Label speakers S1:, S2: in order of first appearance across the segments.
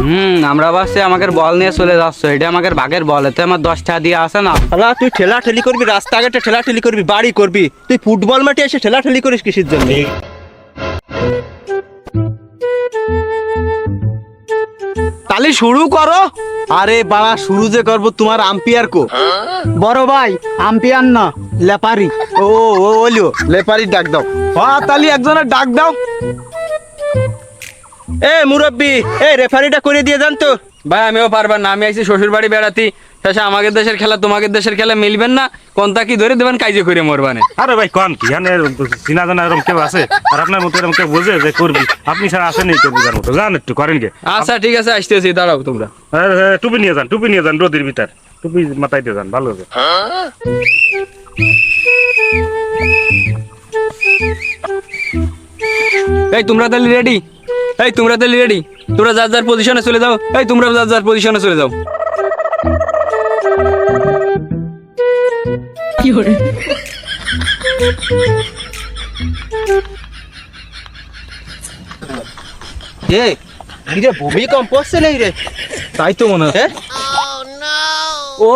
S1: হুম আমরা ভাবছি আমাকে বল নিয়ে চলে যাচ্ছ। এটা আমাকে বাঘের বল এতে আমার দশ টাকা দিয়ে আসে না?
S2: আলা তুই ঠেলা ঠেলি করবি রাস্তাঘাটে ঠেলা ঠেলি করবি বাড়ি করবি। তুই ফুটবল মাঠে এসে ঠেলা ঠেলি করিস কিসের জন্য?
S3: তাহলে শুরু করো। আরে বাড়া শুরু যে করব তোমার আম্পিয়ার কো?
S4: বড় ভাই আম্পিয়ার না লেপারি।
S3: ও ও ওলিও লেপারি ডাক দাও। হ্যাঁ তাহলে একজনের ডাক দাও।
S2: এ মুরব্বি এ রেফারিটা করে দিয়ে যান তো।
S1: ভাই আমিও পারবার না আমি আইছি শ্বশুর বাড়ি বেড়াতি। শেষে আমাদের দেশের খেলা তোমাদের দেশের খেলা মিলবেন না। কোনটা কি ধরে দেবেন কাজে করে মরবানে
S5: আরে ভাই কন কি? হ্যাঁ চিনা জানা এরকম কেউ আছে? আর আপনার মতো এরকম কেউ বোঝে যে করবি? আপনি ছাড়া আসেন এই করবি তার মতো। জান একটু করেন গে।
S1: আচ্ছা ঠিক আছে আসতেছি দাঁড়াও তোমরা।
S5: টুপি নিয়ে যান টুপি নিয়ে যান রোদির ভিতর। টুপি মাথায় দিয়ে যান ভালো হবে।
S1: এই তোমরা তাহলে রেডি এই তোমরা তাহলে রেডি তোমরা যার যার পজিশনে চলে যাও। এই তোমরা যার যার পজিশনে চলে যাও।
S2: এ রে ভূমিকম্প হচ্ছে নেই রে।
S3: তাই তো মনে হয়।
S2: হ্যাঁ?
S1: ও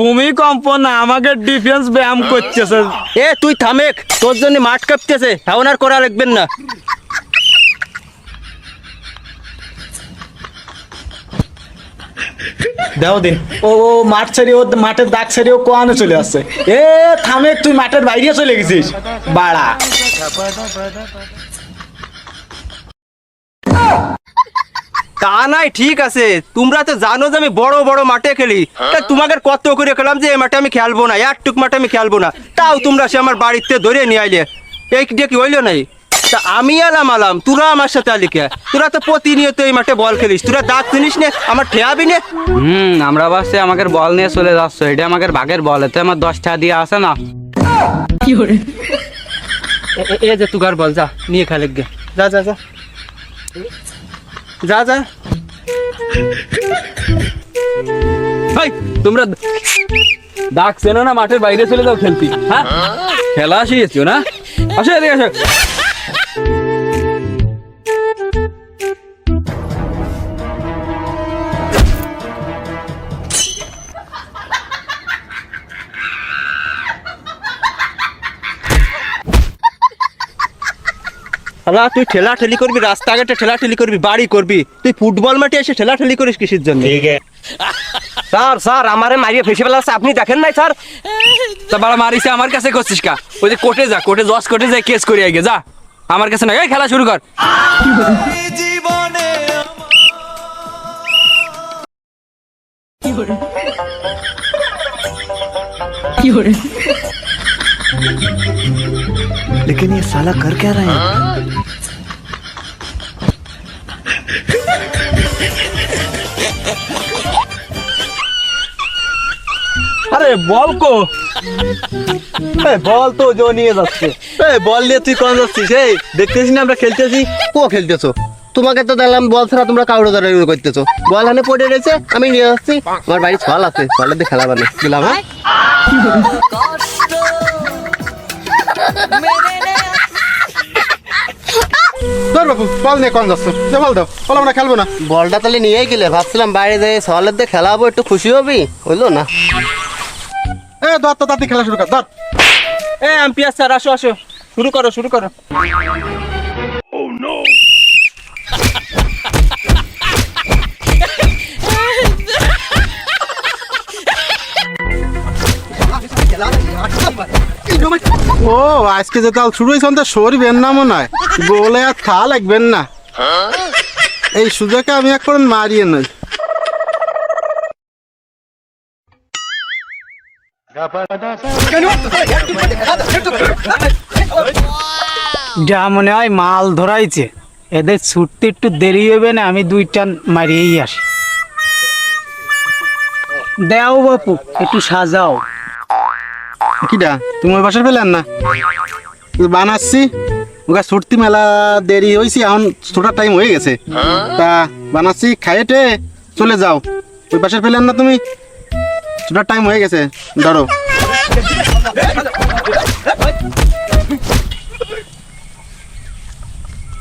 S1: ভূমিকম্প না আমাকে ডিফেন্স ব্যায়াম করতেছে।
S2: এ তুই থামেক তোর জন্য মাঠ কাঁপতেছে এখন আর করা লাগবেন না।
S4: দাও দিন ও ও, মাঠ ছেড়ে ও, মাঠের দাগ ছেড়ে ও কোয়ানে চলে আসছে? এ, থামে তুই মাঠের বাইরে চলে গেছিস। বাড়া।
S2: তা নাই, ঠিক আছে। তোমরা তো জানো যে আমি বড় বড় মাঠে খেলি। তা তোমাকে কত করে খেলাম যে এই মাঠে আমি খেলব না একটুক মাঠে আমি খেলব না। তাও তোমরা সে আমার বাড়িতে ধরে নিয়ে আইলে। এই কি হইল নাই? তা আমি আলাম আলাম তোরা আমার সাথে আলিকে তোরা তো প্রতিনিয়ত এই মাঠে বল খেলিস তোরা দাঁত চিনিস নে আমার ঠেয়াবি নে।
S1: হুম আমরা ভাবছি আমাকে বল নিয়ে চলে যাচ্ছ এটা আমাকে বাঘের বল এতে আমার দশ টাকা দিয়ে আসে না।
S2: এ- এ- এ যে তুগার বল যা নিয়ে খেলে গে যা যা যা। যা যা।
S1: ভাই তোমরা ডাক চেনো না মাঠের বাইরে চলে যাও খেলতি। হ্যাঁ? খেলা শিখেছো না? আসো এদিকে আসো।
S2: আলা তুই ঠেলা ঠেলি করবি রাস্তাঘাটে ঠেলা ঠেলি করবি বাড়ি করবি তুই ফুটবল মাঠে এসে ঠেলা ঠেলি করিস কিসের জন্য স্যার স্যার আমারে মারিয়ে ফেসে ফেলাচ্ছে আপনি দেখেন নাই স্যার
S1: তা বাড়া মারিছে আমার কাছে করছিস কা ওই যে কোর্টে যা কোর্টে দশ কোর্টে যাই কেস করে আগে যা আমার কাছে না এই খেলা শুরু কর
S3: लेकिन ये साला कर क्या रहा है
S2: বল কো। এই বল তো জো নিয়ে যাচ্ছে। এই বল নিয়ে তুই কোন যাচ্ছিস? এই দেখতেছিস না আমরা খেলতেছি? কো খেলতেছো? তোমাকে তো দেখলাম বল ছাড়া তোমরা কাউরে ধরে করতেছো। বল হানে পড়ে রয়েছে আমি নিয়ে যাচ্ছি। আমার বাড়ি ছল আছে দিয়ে খেলা বানে গেলাম হ্যাঁ?
S3: ধর বাবু বল নিয়ে কোন যাচ্ছ? যে বল দাও বল আমরা খেলব না।
S2: বলটা তাহলে নিয়েই গেলে ভাবছিলাম বাইরে যাই ছলের দিয়ে খেলা হব একটু খুশি হবি? হইল না?
S3: এ ধর তো তাতে খেলা শুরু কর ধর।
S2: এ এমপিএস স্যার আসো আসো। শুরু করো শুরু করো।
S3: ও আজকে যে তাল শুরু হয়েছে সরবেন না মনে হয়। গোলে আর থা লাগবেন না। এই সুযোগে আমি এখন মারিয়ে নই।
S4: যা মনে হয় মাল ধরাইছে। এদের ছুটতে একটু দেরি হবে না আমি দুইটা মারিয়েই আসি। দেও বাপু একটু সাজাও।
S3: কিটা তুমি ওই বাসার পেলেন না? বানাচ্ছি। ওকে ছুটতি মেলা দেরি হয়েছে এখন ছোটার টাইম হয়ে গেছে। তা বানাচ্ছি খাইয়েটে চলে যাও। ওই বাসার পেলেন না তুমি? ছোটার টাইম হয়ে গেছে ধরো।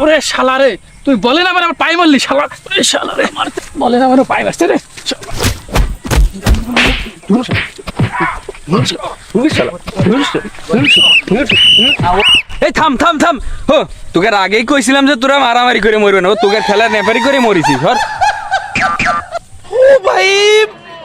S6: ওরে শালা রে তুই বলে না আমার আমার পাই মারলি শালা। ওরে শালা রে আমার বলে না আমার পাই মারছে রে।
S1: এই থাম থাম থাম। হো তোকে আর আগেই কইছিলাম যে তোরা মারামারি করে মরবে না তোকে খেলা নেপারি করে মরিছিস ধর।
S7: भाई